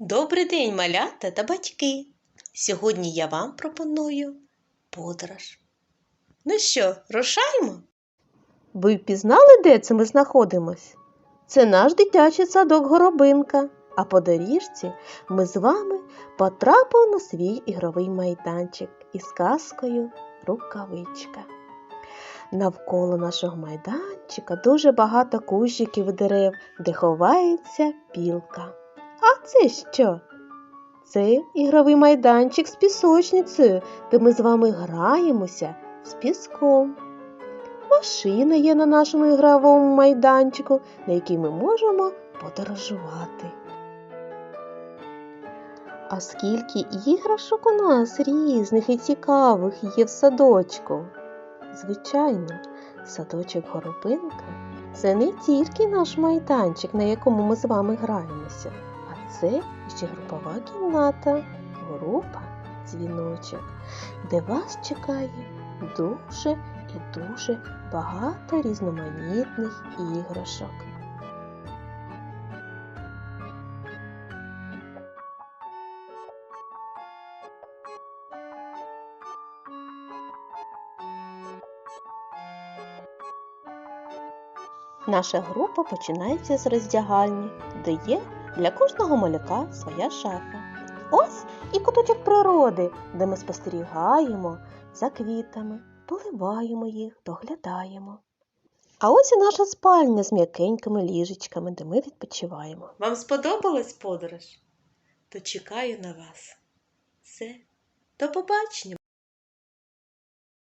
Добрий день, малята та батьки! Сьогодні я вам пропоную подорож. Ну що, рушаймо? Ви впізнали, де це ми знаходимось? Це наш дитячий садок Горобинка, а по доріжці ми з вами потрапили на свій ігровий майданчик із казкою Рукавичка. Навколо нашого майданчика дуже багато кущиків і дерев, де ховається пілка. А це що? Це ігровий майданчик з пісочницею, де ми з вами граємося з піском. Машина є на нашому ігровому майданчику, на якій ми можемо подорожувати. А скільки іграшок у нас різних і цікавих є в садочку? Звичайно, садочок Горобинка це не тільки наш майданчик, на якому ми з вами граємося, це ще групова кімната, група дзвіночок, де вас чекає дуже і дуже багато різноманітних іграшок. Наша група починається з роздягальні, де є для кожного малюка своя шафа. Ось і куточок природи, де ми спостерігаємо за квітами, поливаємо їх, доглядаємо. А ось і наша спальня з м'якенькими ліжечками, де ми відпочиваємо. Вам сподобалась подорож? То чекаю на вас. Все, до побачення!